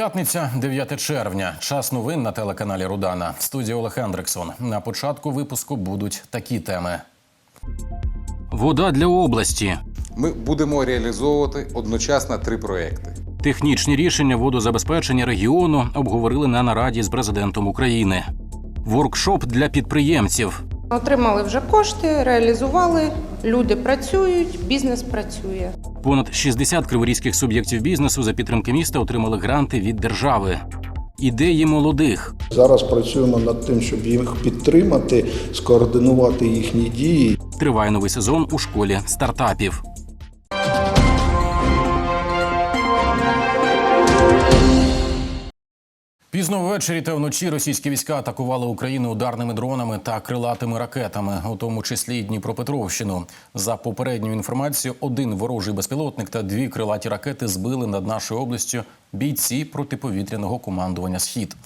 П'ятниця, 9 червня. Час новин на телеканалі Рудана. В студії Олег Ендриксон. На початку випуску будуть такі теми. Вода для області. Ми будемо реалізовувати одночасно три проекти. Технічні рішення водозабезпечення регіону обговорили на нараді з президентом України. Воркшоп для підприємців. Отримали вже кошти, реалізували, люди працюють, бізнес працює. Понад 60 криворізьких суб'єктів бізнесу за підтримки міста отримали гранти від держави. Ідеї молодих. Зараз працюємо над тим, щоб їх підтримати, скоординувати їхні дії. Триває новий сезон у школі стартапів. Пізно ввечері та вночі російські війська атакували Україну ударними дронами та крилатими ракетами, у тому числі й Дніпропетровщину. За попередньою інформацією, один ворожий безпілотник та дві крилаті ракети збили над нашою областю бійці протиповітряного командування Схід.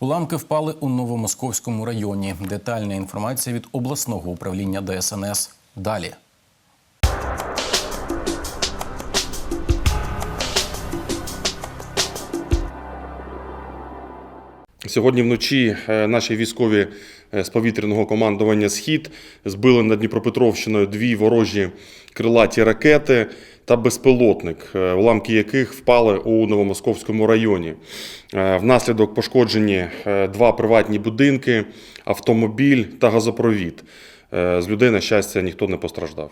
Уламки впали у Новомосковському районі. Детальна інформація від обласного управління ДСНС. Далі. Сьогодні вночі е, наші військові е, з повітряного командування Схід збили над Дніпропетровщиною дві ворожі крилаті ракети та безпілотник, е, уламки яких впали у Новомосковському районі. Внаслідок пошкоджені два приватні будинки, автомобіль та газопровід. З людей, на щастя, ніхто не постраждав.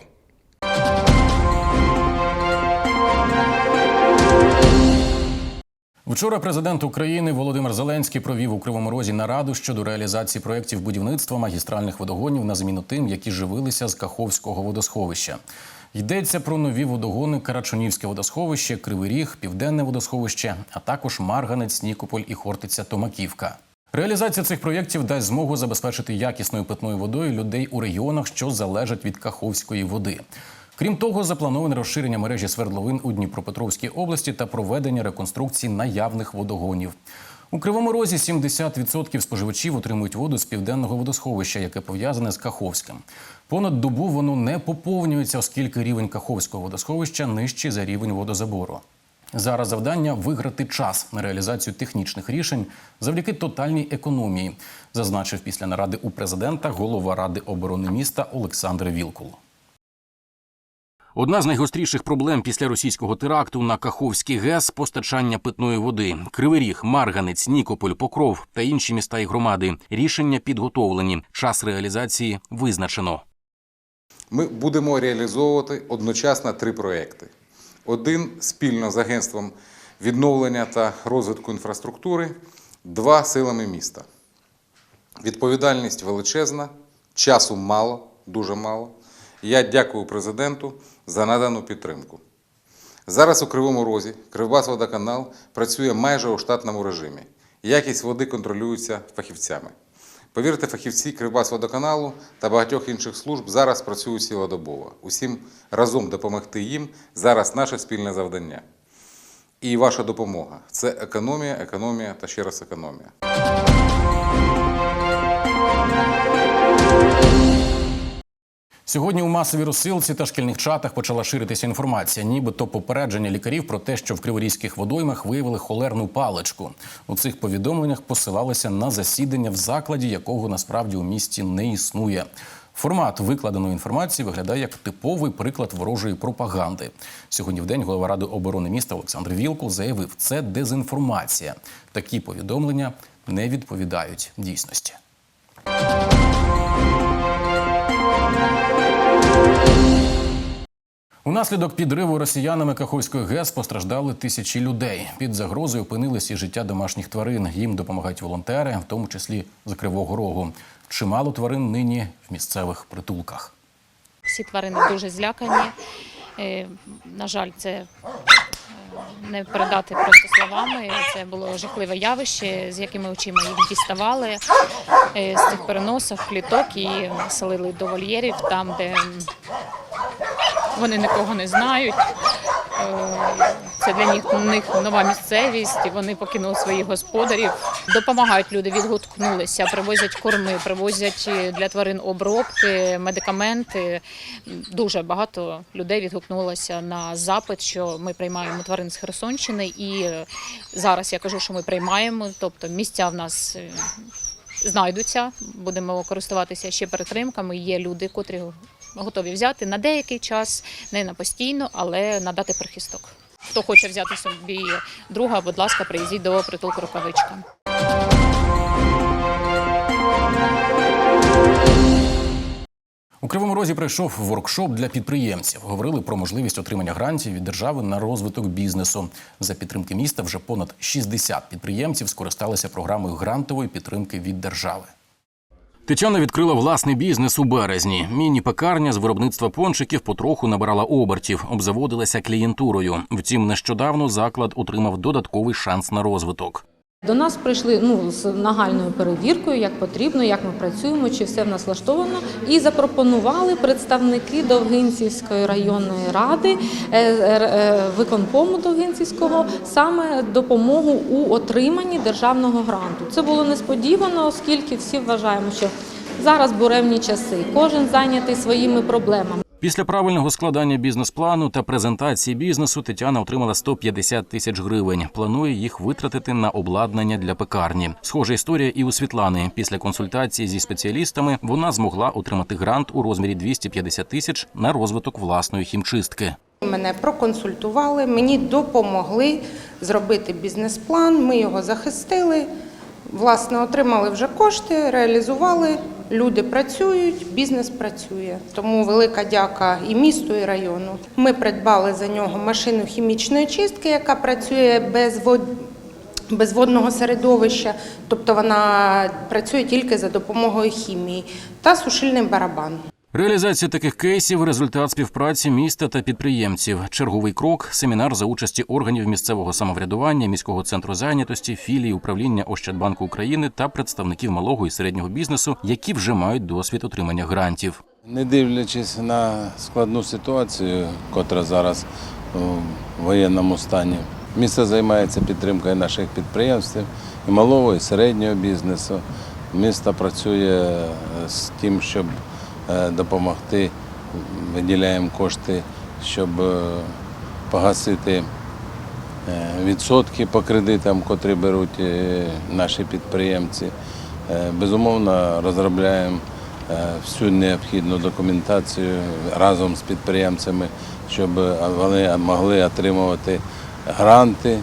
Вчора президент України Володимир Зеленський провів у Кривому Розі нараду щодо реалізації проєктів будівництва магістральних водогонів на заміну тим, які живилися з Каховського водосховища. Йдеться про нові водогони Карачунівське водосховище, Кривий Ріг, Південне водосховище, а також Марганець, Нікополь і Хортиця Томаківка. Реалізація цих проєктів дасть змогу забезпечити якісною питною водою людей у регіонах, що залежать від Каховської води. Крім того, заплановане розширення мережі свердловин у Дніпропетровській області та проведення реконструкції наявних водогонів. У Кривому Розі 70% споживачів отримують воду з південного водосховища, яке пов'язане з Каховським. Понад добу воно не поповнюється, оскільки рівень Каховського водосховища нижчий за рівень водозабору. Зараз завдання виграти час на реалізацію технічних рішень завдяки тотальній економії, зазначив після наради у президента голова ради оборони міста Олександр Вілкул. Одна з найгостріших проблем після російського теракту на Каховський ГЕС постачання питної води. Кривий Ріг, Марганець, Нікополь, Покров та інші міста і громади. Рішення підготовлені. Час реалізації визначено. Ми будемо реалізовувати одночасно три проекти. Один спільно з агентством відновлення та розвитку інфраструктури, два силами міста. Відповідальність величезна, часу мало, дуже мало. Я дякую президенту за надану підтримку. Зараз у Кривому Розі Кривбасводоканал працює майже у штатному режимі. Якість води контролюється фахівцями. Повірте, фахівці Кривбасводоканалу та багатьох інших служб зараз працюють цілодобово. Усім разом допомогти їм зараз наше спільне завдання. І ваша допомога це економія, економія та ще раз економія. Сьогодні у масовій розсилці та шкільних чатах почала ширитися інформація, нібито попередження лікарів про те, що в криворізьких водоймах виявили холерну паличку. У цих повідомленнях посилалися на засідання в закладі, якого насправді у місті не існує. Формат викладеної інформації виглядає як типовий приклад ворожої пропаганди. Сьогодні в день голова ради оборони міста Олександр Вілкул заявив, це дезінформація. Такі повідомлення не відповідають дійсності. Унаслідок підриву росіянами Каховської ГЕС постраждали тисячі людей. Під загрозою опинилися і життя домашніх тварин. Їм допомагають волонтери, в тому числі з Кривого Рогу. Чимало тварин нині в місцевих притулках. Всі тварини дуже злякані. Е, На жаль, це не передати просто словами. Це було жахливе явище, з якими очима їх діставали е, з цих переносок, кліток і селили до вольєрів, там, де вони нікого не знають. Це для них, них нова місцевість, і вони покинули своїх господарів. Допомагають люди, відгукнулися, привозять корми, привозять е, для тварин обробки, медикаменти. Дуже багато людей відгукнулося на запит, що ми приймаємо тварин з Херсонщини. І е, зараз я кажу, що ми приймаємо, тобто місця в нас. е, Знайдуться, будемо користуватися ще перетримками. Є люди, котрі готові взяти на деякий час, не на постійно, але надати прихисток. Хто хоче взяти собі друга, будь ласка, приїздіть до притулку рукавичка. У Кривому Розі пройшов воркшоп для підприємців. Говорили про можливість отримання грантів від держави на розвиток бізнесу. За підтримки міста вже понад 60 підприємців скористалися програмою грантової підтримки від держави. Тетяна відкрила власний бізнес у березні. Міні-пекарня з виробництва пончиків потроху набирала обертів, обзаводилася клієнтурою. Втім, нещодавно заклад отримав додатковий шанс на розвиток. До нас прийшли ну, з нагальною перевіркою, як потрібно, як ми працюємо, чи все в нас влаштовано, і запропонували представники Довгинцівської районної ради е, е, виконкому Довгинцівського саме допомогу у отриманні державного гранту. Це було несподівано, оскільки всі вважаємо, що зараз буремні часи, кожен зайнятий своїми проблемами. Після правильного складання бізнес-плану та презентації бізнесу Тетяна отримала 150 тисяч гривень. Планує їх витратити на обладнання для пекарні. Схожа історія і у Світлани. Після консультації зі спеціалістами вона змогла отримати грант у розмірі 250 тисяч на розвиток власної хімчистки. Мене проконсультували, мені допомогли зробити бізнес-план. Ми його захистили. Власне, отримали вже кошти, реалізували. Люди працюють, бізнес працює. Тому велика дяка і місту, і району. Ми придбали за нього машину хімічної чистки, яка працює без вод... без водного середовища, тобто вона працює тільки за допомогою хімії, та сушильний барабан. Реалізація таких кейсів результат співпраці міста та підприємців. Черговий крок семінар за участі органів місцевого самоврядування, міського центру зайнятості, філії управління Ощадбанку України та представників малого і середнього бізнесу, які вже мають досвід отримання грантів. Не дивлячись на складну ситуацію, котра зараз у воєнному стані, місто займається підтримкою наших підприємств і малого, і середнього бізнесу. Місто працює з тим, щоб допомогти, виділяємо кошти, щоб е, погасити е, відсотки по кредитам, котрі беруть е, наші підприємці. Е, Безумовно, розробляємо е, всю необхідну документацію разом з підприємцями, щоб вони могли отримувати гранти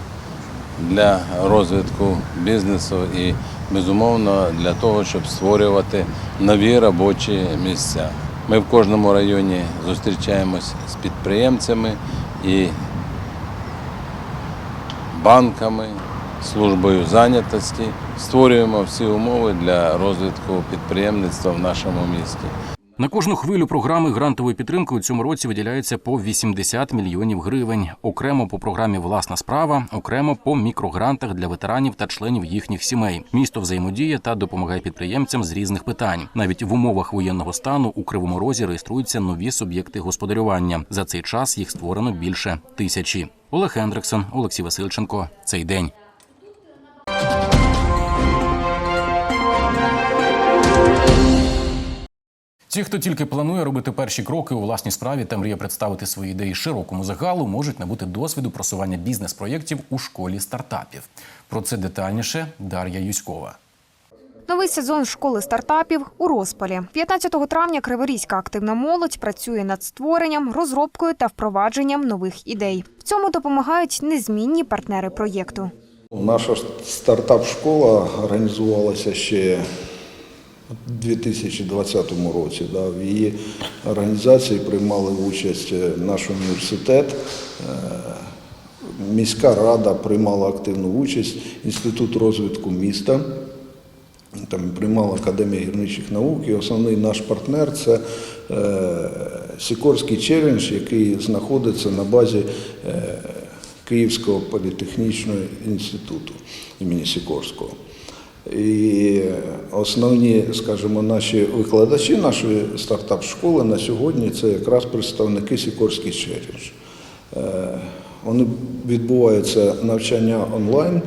для розвитку бізнесу і, безумовно, для того, щоб створювати нові робочі місця. Ми в кожному районі зустрічаємось з підприємцями і банками, службою зайнятості, створюємо всі умови для розвитку підприємництва в нашому місті. На кожну хвилю програми грантової підтримки у цьому році виділяється по 80 мільйонів гривень. Окремо по програмі Власна справа, окремо по мікрогрантах для ветеранів та членів їхніх сімей. Місто взаємодіє та допомагає підприємцям з різних питань. Навіть в умовах воєнного стану у Кривому Розі реєструються нові суб'єкти господарювання. За цей час їх створено більше тисячі. Олег Хендриксон, Олексій Васильченко. Цей день. Ті, хто тільки планує робити перші кроки у власній справі та мріє представити свої ідеї широкому загалу, можуть набути досвіду просування бізнес-проєктів у школі стартапів. Про це детальніше Дар'я Юськова. Новий сезон школи стартапів у розпалі. 15 травня Криворізька активна молодь працює над створенням, розробкою та впровадженням нових ідей. В цьому допомагають незмінні партнери проєкту. Наша стартап-школа організувалася ще у 2020 році. Да. В її організації приймали участь е, наш університет, е, міська рада приймала активну участь, Інститут розвитку міста. Там приймала Академія гірничих наук, і основний наш партнер це е, Сікорський челендж, який знаходиться на базі е, Київського політехнічного інституту імені Сікорського. І основні, скажімо, наші викладачі нашої стартап-школи на сьогодні це якраз представники Сікорський челендж. Е, Вони відбуваються навчання онлайн.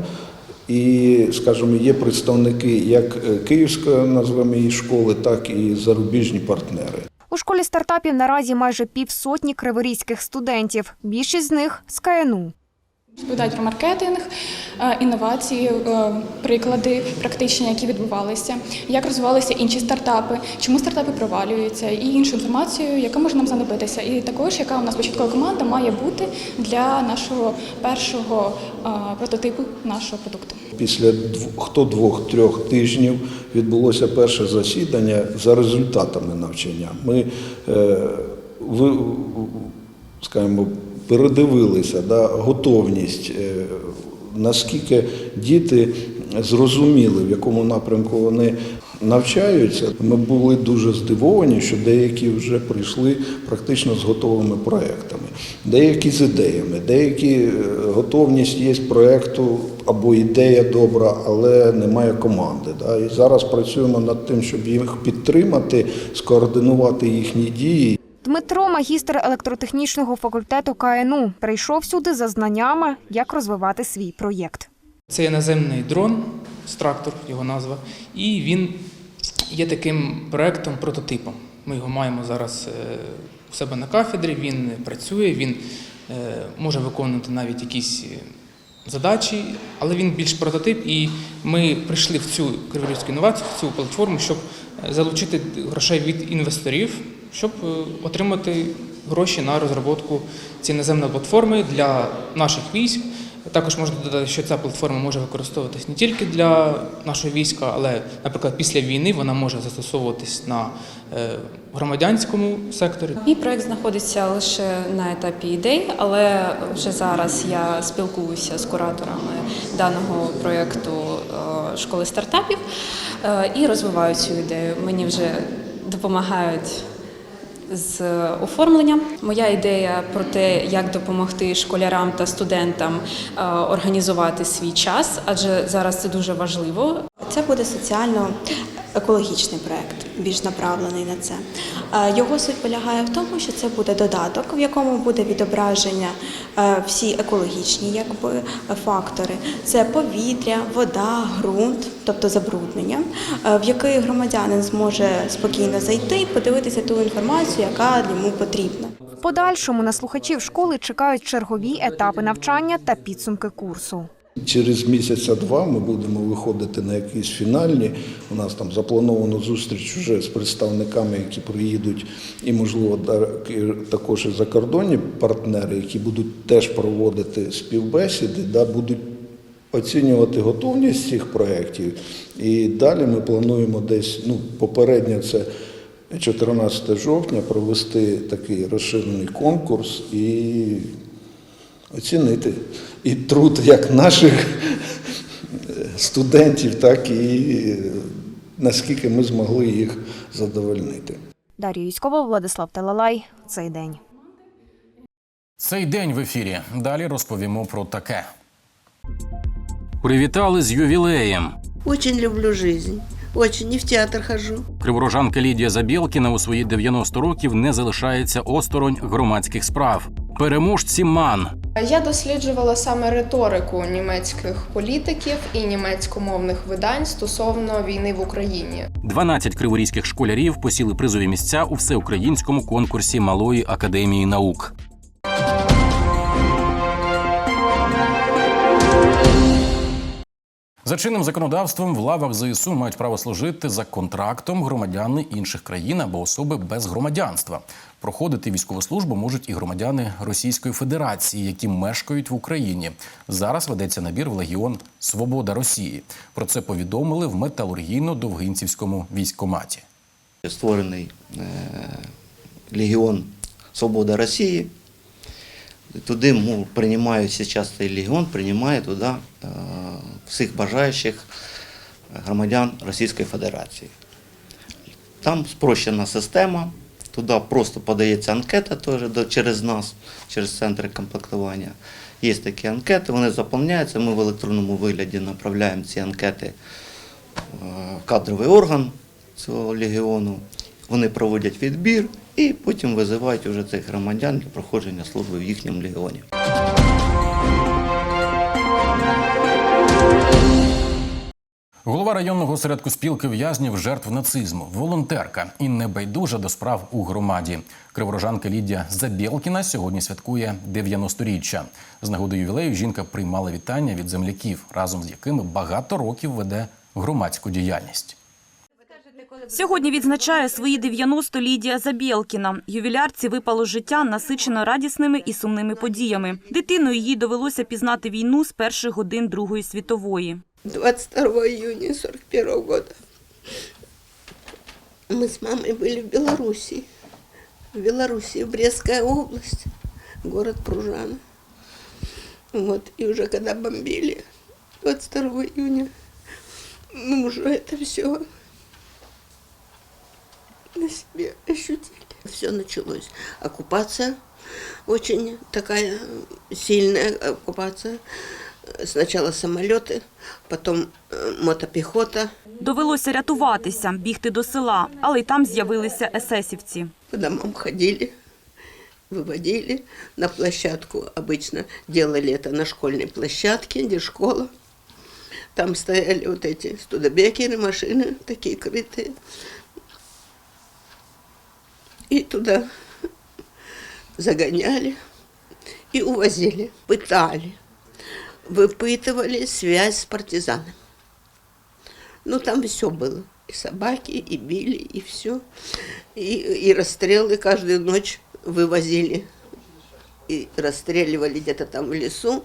І, скажімо, є представники як е, Київської назвемо її школи, так і зарубіжні партнери. У школі стартапів наразі майже півсотні криворізьких студентів. Більшість з них з КНУ. Розповідають про маркетинг, е, інновації, е, приклади практичні, які відбувалися, як розвивалися інші стартапи, чому стартапи провалюються, і іншу інформацію, яка може нам знадобитися. І також яка у нас початкова команда має бути для нашого першого е, прототипу нашого продукту. Після хто двох-трьох тижнів відбулося перше засідання за результатами навчання. Ми ви, скажімо, передивилися да, готовність, е, наскільки діти зрозуміли, в якому напрямку вони навчаються. Ми були дуже здивовані, що деякі вже прийшли практично з готовими проектами, деякі з ідеями, деякі е, готовність є проекту або ідея добра, але немає команди. Да? І зараз працюємо над тим, щоб їх підтримати, скоординувати їхні дії. Дмитро, магістр електротехнічного факультету КНУ, прийшов сюди за знаннями, як розвивати свій проєкт. Це є наземний дрон, трактор його назва, і він є таким проектом, прототипом. Ми його маємо зараз е, у себе на кафедрі, він працює, він е, може виконувати навіть якісь е, задачі, але він більш прототип, і ми прийшли в цю криворізьку інновацію, в цю платформу, щоб залучити грошей від інвесторів, щоб е, отримати гроші на розробку цієї наземної платформи для наших військ. Також можна додати, що ця платформа може використовуватись не тільки для нашого війська, але, наприклад, після війни вона може застосовуватись на е, громадянському секторі. Мій проект знаходиться лише на етапі ідей, але вже зараз я спілкуюся з кураторами даного проєкту е, школи стартапів і розвиваю цю ідею. Мені вже допомагають з оформленням. Моя ідея про те, як допомогти школярам та студентам е, організувати свій час, адже зараз це дуже важливо. Це буде соціально-екологічний проект, більш направлений на це. Е, Його суть полягає в тому, що це буде додаток, в якому буде відображення е, всі екологічні якби, фактори. Це повітря, вода, ґрунт, тобто забруднення, е, в який громадянин зможе спокійно зайти і подивитися ту інформацію, яка йому потрібна. В подальшому на слухачів школи чекають чергові етапи навчання та підсумки курсу. Через місяця два ми будемо виходити на якісь фінальні. У нас там заплановано зустріч вже з представниками, які приїдуть, і, можливо, також і закордонні партнери, які будуть теж проводити співбесіди, да, будуть оцінювати готовність цих проєктів. І далі ми плануємо десь, ну, попередньо це 14 жовтня провести такий розширений конкурс і оцінити і труд як наших студентів, так і наскільки ми змогли їх задовольнити. Дар'я Юськова, Владислав Талалай. Цей день. Цей день в ефірі. Далі розповімо про таке. Привітали з ювілеєм. Очень люблю жизнь. Очень. И в театр хожу. Криворожанка Лідія Забєлкіна у свої 90 років не залишається осторонь громадських справ. Переможці МАН. Я досліджувала саме риторику німецьких політиків і німецькомовних видань стосовно війни в Україні. 12 криворізьких школярів посіли призові місця у всеукраїнському конкурсі Малої академії наук. За чинним законодавством в лавах ЗСУ мають право служити за контрактом громадяни інших країн або особи без громадянства. Проходити військову службу можуть і громадяни Російської Федерації, які мешкають в Україні. Зараз ведеться набір в Легіон Свобода Росії. Про це повідомили в металургійно-довгинцівському військкоматі. створений е, Легіон Свобода Росії. Туди приймають зараз цей легіон, приймає туди е, всіх бажаючих громадян Російської Федерації. Там спрощена система, туди просто подається анкета теж через нас, через центри комплектування. Є такі анкети, вони заповняються. Ми в електронному вигляді направляємо ці анкети е, в кадровий орган цього легіону. Вони проводять відбір і потім визивають уже цих громадян для проходження служби в їхньому легіоні. Голова районного осередку спілки в'язнів жертв нацизму, волонтерка і небайдужа до справ у громаді. Криворожанка Лідія Забєлкіна сьогодні святкує 90-річчя. З нагоди ювілею жінка приймала вітання від земляків, разом з якими багато років веде громадську діяльність. Сьогодні відзначає свої 90 Лідія Забєлкіна. Ювілярці випало життя насичено радісними і сумними подіями. Дитиною їй довелося пізнати війну з перших годин Другої світової. 22 июня 41 года мы с мамой были в Белоруссии. В Белоруссии, Брестская область, город Пружана. Вот, и уже когда бомбили 22 июня, мы уже это все на себе ощутили. Все началось. Оккупация, очень такая сильная оккупация. Сначала самолеты, потом э, мотопехота. Довелося рятуватися, бігти до села, але й там з'явилися есесівці. По домам ходили, выводили на площадку. Обычно делали это на школьной площадке, где школа. Там стояли вот эти студебекеры, машины такие крытые. И туда загоняли и увозили, пытали, Выпытывали связь с партизанами. Ну, там все было. И собаки, и били, и все. И, и расстрелы каждую ночь вывозили. И расстреливали где-то там в лесу.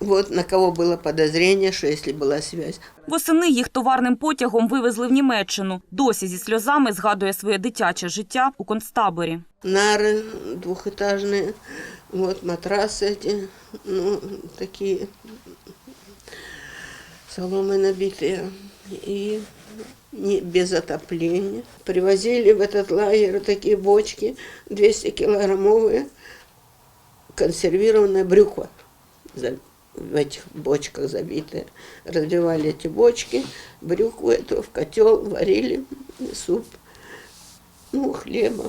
Вот на кого было подозрение, что если была связь. Восени їх товарним потягом вивезли в Німеччину. Досі зі сльозами згадує своє дитяче життя у концтаборі. Нары двухэтажные, вот матрасы эти, ну, такие соломы набитые. И не, без отопления. Привозили в этот лагерь такие бочки, 200-килограммовые, консервированная брюква за- в этих бочках забитые. Разбивали эти бочки, брюкву эту в котел варили, суп, ну, хлеба,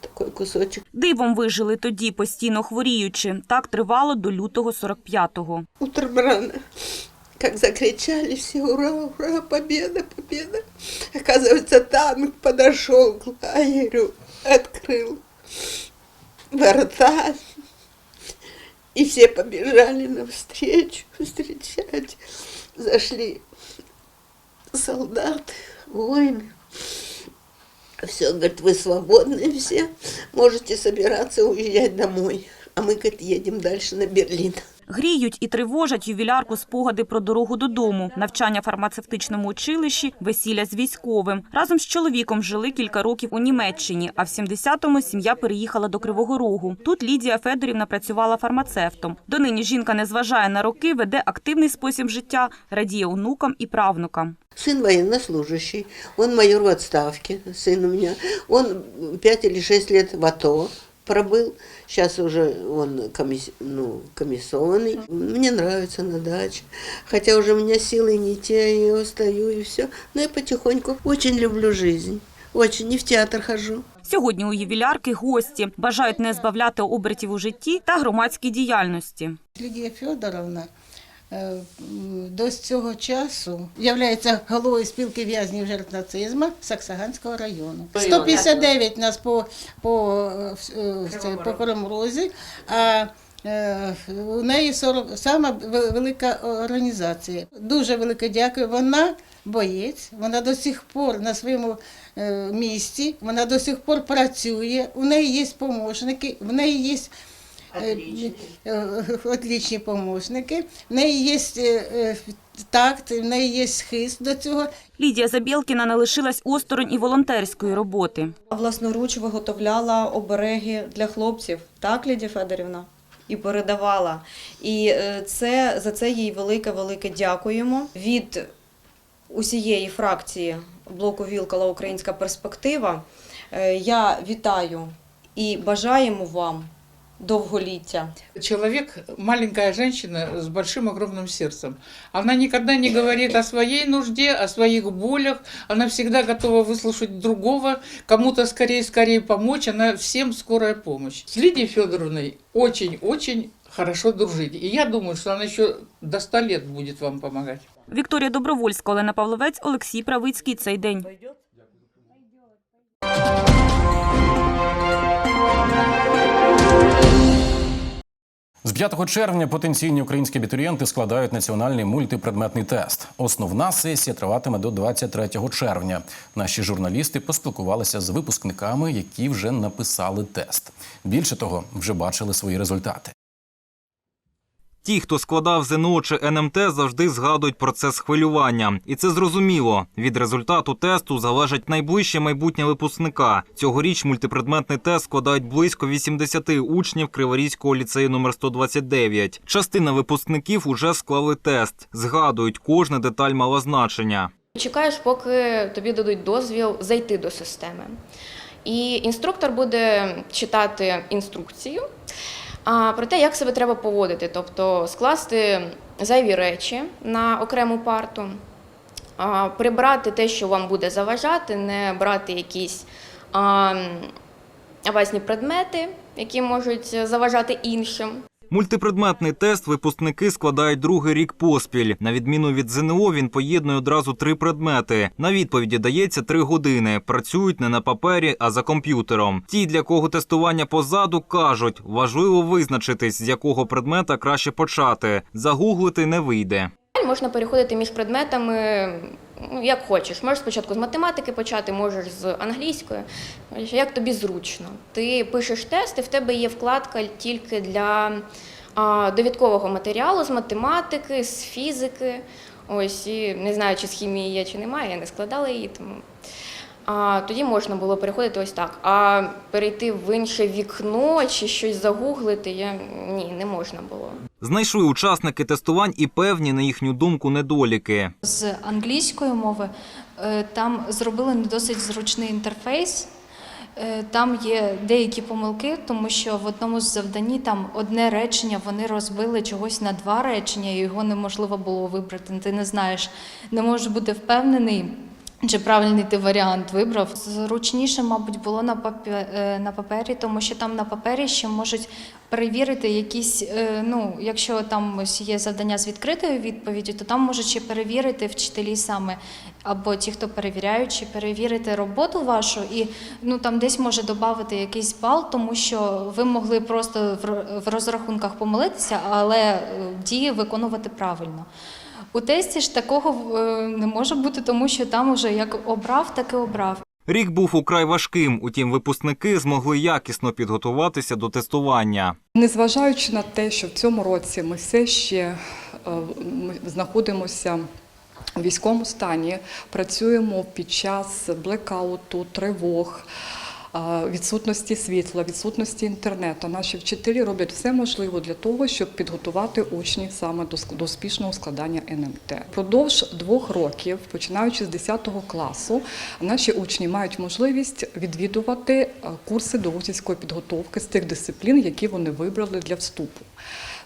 такой кусочек. Дивом вижили тоді, постійно хворіючи. Так тривало до лютого 45-го. Утром рано, как закричали все, ура, ура, победа, победа. Оказывается, танк подошел к лагерю, открыл ворота, И все побежали навстречу встречать. Зашли солдаты, воины. Все, говорит, вы свободны все, можете собираться уезжать домой. А мы, говорит, едем дальше на Берлин. Гріють і тривожать ювілярку спогади про дорогу додому, навчання в фармацевтичному училищі, весілля з військовим. Разом з чоловіком жили кілька років у Німеччині, а в 70-му сім'я переїхала до Кривого Рогу. Тут Лідія Федорівна працювала фармацевтом. Донині жінка не зважає на роки, веде активний спосіб життя, радіє онукам і правнукам. Сын военнослужащий, он майор в отставке, сын у меня. Он пять или шесть лет в АТО пробыл. Сейчас уже он комисс- ну, комиссованный. Мне нравится на даче. Хотя уже у меня силы не те, я устаю и все. Но я потихоньку очень люблю жизнь. Очень. И в театр хожу. Сьогодні у ювілярки гості бажають не збавляти обертів у житті та громадській діяльності. Лідія Федоровна до цього часу є головою спілки в'язнів жертв нацизму Саксаганського району. 159 нас по, по, е, е, по Коромрозі, а е, у неї 40, сама велика організація. Дуже велике дякую. Вона боєць, вона до сих пор на своєму е, місці, вона до сих пор працює, у неї є помощники, в неї є Е, е, отличні помощники. В неї є е, е, такт, в неї є схист до цього. Лідія Забєлкіна не лишилась осторонь і волонтерської роботи. Власноруч виготовляла обереги для хлопців, так, Лідія Федорівна? І передавала. І е, це за це їй велике велике дякуємо від усієї фракції блоку Вілкала Українська перспектива. Е, Я вітаю і бажаємо вам довголіття. Человек, маленькая женщина с большим огромным сердцем. Она никогда не говорит о своей нужде, о своих болях. Она всегда готова выслушать другого, кому-то скорее-скорее помочь. Она всем скорая помощь. С Лидией Федоровной очень-очень хорошо дружить. И я думаю, что она еще до 100 лет будет вам помогать. Вікторія Добровольська, Олена Павловець, Олексій Правицький. Цей день. З 5 червня потенційні українські абітурієнти складають національний мультипредметний тест. Основна сесія триватиме до 23 червня. Наші журналісти поспілкувалися з випускниками, які вже написали тест. Більше того, вже бачили свої результати. Ті, хто складав ЗНО чи НМТ, завжди згадують процес хвилювання, і це зрозуміло. Від результату тесту залежить найближче майбутнє випускника. Цьогоріч мультипредметний тест складають близько 80 учнів Криворізького ліцею номер 129. Частина випускників уже склали тест. Згадують, кожна деталь мала значення. Чекаєш, поки тобі дадуть дозвіл зайти до системи. І інструктор буде читати інструкцію а, про те, як себе треба поводити, тобто скласти зайві речі на окрему парту, прибрати те, що вам буде заважати, не брати якісь а, авасні предмети, які можуть заважати іншим. Мультипредметний тест випускники складають другий рік поспіль. На відміну від ЗНО, він поєднує одразу три предмети. На відповіді дається три години. Працюють не на папері, а за комп'ютером. Ті, для кого тестування позаду, кажуть, важливо визначитись, з якого предмета краще почати. Загуглити не вийде. Можна переходити між предметами як хочеш. Можеш спочатку з математики почати, можеш з англійської. Як тобі зручно. Ти пишеш тест, і в тебе є вкладка тільки для довідкового матеріалу з математики, з фізики. Ось і не знаю, чи з хімії є, чи немає, я не складала її. Тому а, тоді можна було переходити ось так. А перейти в інше вікно чи щось загуглити, я ні, не можна було. Знайшли учасники тестувань і певні, на їхню думку, недоліки. З англійської мови е, там зробили не досить зручний інтерфейс. Е, Там є деякі помилки, тому що в одному з завданні там одне речення вони розбили чогось на два речення, і його неможливо було вибрати. Ти не знаєш, не можеш бути впевнений. Чи правильний ти варіант вибрав? Зручніше, мабуть, було на е, на папері, тому що там на папері ще можуть перевірити якісь, е, ну, якщо там ось є завдання з відкритою відповіддю, то там можуть ще перевірити вчителі саме, або ті, хто перевіряють, чи перевірити роботу вашу, і ну там десь може додати якийсь бал, тому що ви могли просто в розрахунках помилитися, але е, дії виконувати правильно. У тесті ж такого е, не може бути, тому що там уже як обрав, так і обрав. Рік був украй важким, утім, випускники змогли якісно підготуватися до тестування. Незважаючи на те, що в цьому році ми все ще е, знаходимося у військовому стані, працюємо під час блекауту, тривог. Відсутності світла, відсутності інтернету. Наші вчителі роблять все можливе для того, щоб підготувати учнів саме до успішного складання НМТ. Продовж двох років, починаючи з 10 класу, наші учні мають можливість відвідувати курси до підготовки з тих дисциплін, які вони вибрали для вступу.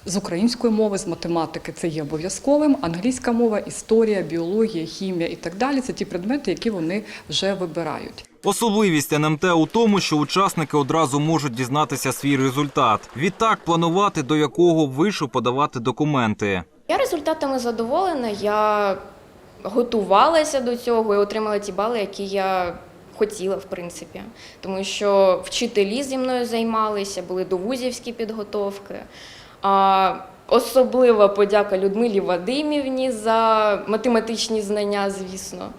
З української мови, з математики це є обов'язковим. Англійська мова, історія, біологія, хімія і так далі це ті предмети, які вони вже вибирають. Особливість НМТ у тому, що учасники одразу можуть дізнатися свій результат. Відтак планувати, до якого вишу подавати документи. Я результатами задоволена. Я готувалася до цього і отримала ті бали, які я хотіла, в принципі. Тому що вчителі зі мною займалися, були довузівські підготовки. А, особлива подяка Людмилі Вадимівні за математичні знання, звісно.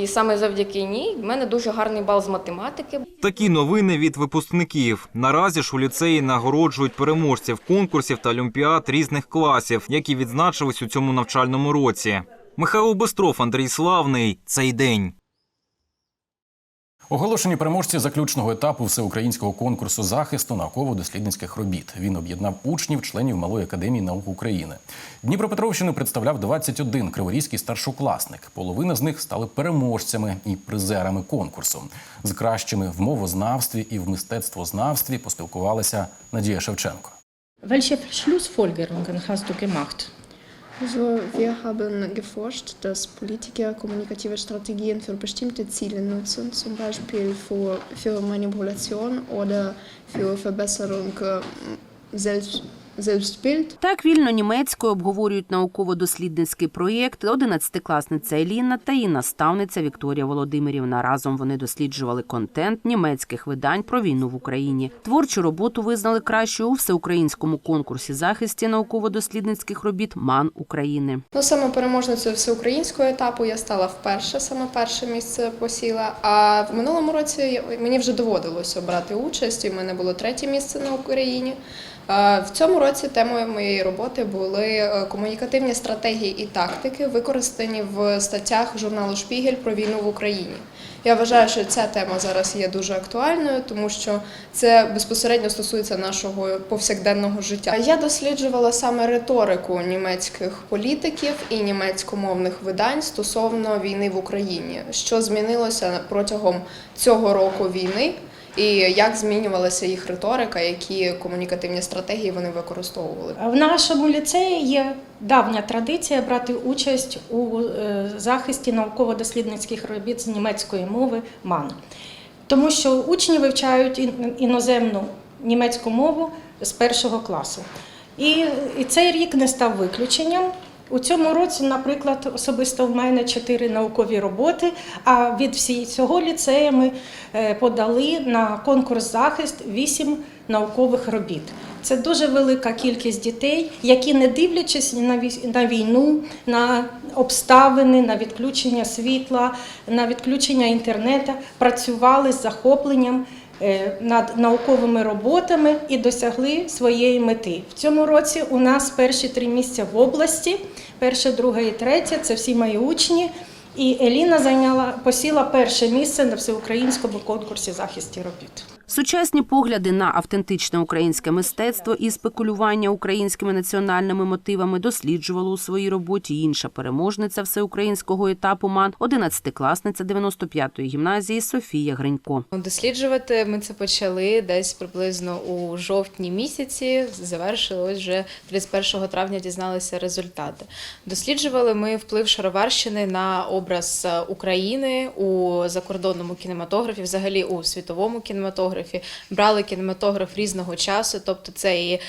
І саме завдяки ній в мене дуже гарний бал з математики. Такі новини від випускників. Наразі ж у ліцеї нагороджують переможців конкурсів та олімпіад різних класів, які відзначились у цьому навчальному році. Михайло Бестров, Андрій Славний. Цей день. Оголошені переможці заключного етапу всеукраїнського конкурсу захисту науково-дослідницьких робіт. Він об'єднав учнів, членів Малої академії наук України. Дніпропетровщину представляв 21 криворізький старшокласник. Половина з них стали переможцями і призерами конкурсу. З кращими в мовознавстві і в мистецтвознавстві поспілкувалася Надія Шевченко. Welche Schlussfolgerungen hast du gemacht? Also wir haben geforscht, dass Politiker kommunikative Strategien für bestimmte Ziele nutzen, zum Beispiel für, für Manipulation oder für Verbesserung äh, selbst. Так вільно німецькою обговорюють науково-дослідницький проєкт одинадцятикласниця Еліна та її наставниця Вікторія Володимирівна. Разом вони досліджували контент німецьких видань про війну в Україні. Творчу роботу визнали кращою у всеукраїнському конкурсі захисті науково-дослідницьких робіт МАН України. Ну, саме переможницею всеукраїнського етапу я стала вперше, саме перше місце посіла. А в минулому році мені вже доводилося брати участь, і в мене було третє місце на Україні. В цьому році темою моєї роботи були е, комунікативні стратегії і тактики, використані в статтях журналу Шпігель про війну в Україні. Я вважаю, що ця тема зараз є дуже актуальною, тому що це безпосередньо стосується нашого повсякденного життя. Я досліджувала саме риторику німецьких політиків і німецькомовних видань стосовно війни в Україні, що змінилося протягом цього року війни. І як змінювалася їх риторика, які комунікативні стратегії вони використовували? В нашому ліцеї є давня традиція брати участь у е, захисті науково-дослідницьких робіт з німецької мови МАН. Тому що учні вивчають ін- іноземну німецьку мову з першого класу. І цей рік не став виключенням. У цьому році, наприклад, особисто в мене чотири наукові роботи. А від всього ліцею ми е, подали на конкурс захист вісім наукових робіт. Це дуже велика кількість дітей, які, не дивлячись на вій- на війну, на обставини, на відключення світла, на відключення інтернету, працювали з захопленням над науковими роботами і досягли своєї мети. В цьому році у нас перші три місця в області, перше, друге і третє це всі мої учні. І Еліна зайняла посіла перше місце на всеукраїнському конкурсі захисті робіт. Сучасні погляди на автентичне українське мистецтво і спекулювання українськими національними мотивами досліджувала у своїй роботі інша переможниця всеукраїнського етапу МАН, 11-класниця 95-ї гімназії Софія Гринько. Досліджувати ми це почали десь приблизно у жовтні місяці. Завершили ось вже 31 травня дізналися результати. Досліджували ми вплив Шароварщини на образ України у закордонному кінематографі, взагалі у світовому кінематографі. Брали кінематограф різного часу, тобто це і е,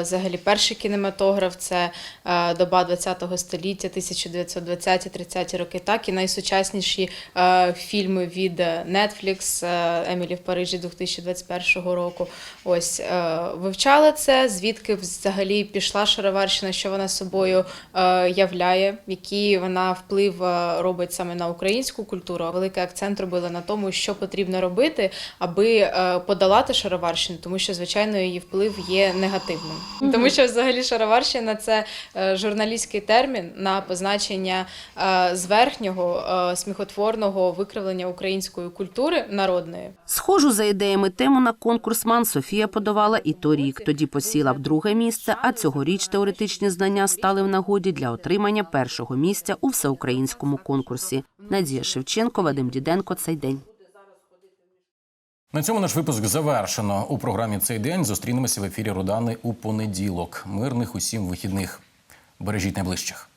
взагалі перший кінематограф, це е, доба ХХ століття, 1920-30 роки, так і найсучасніші е, фільми від Netflix, Емілі в Парижі 2021 року. Ось вивчали це, звідки взагалі пішла Шароварщина, що вона собою являє, який вона вплив робить саме на українську культуру. Великий акцент робили на тому, що потрібно робити, аби подолати Шароварщину, тому що звичайно її вплив є негативним. Тому що взагалі Шароварщина це е, журналістський термін на позначення е, зверхнього е, сміхотворного викривлення української культури народної. Схожу за ідеями тему на конкурс МАН Софія подавала і торік. Тоді посіла в друге місце, а цьогоріч теоретичні знання стали в нагоді для отримання першого місця у всеукраїнському конкурсі. Надія Шевченко, Вадим Діденко. Цей день. На цьому наш випуск завершено. У програмі цей день зустрінемося в ефірі Родани у понеділок. Мирних усім вихідних. Бережіть найближчих.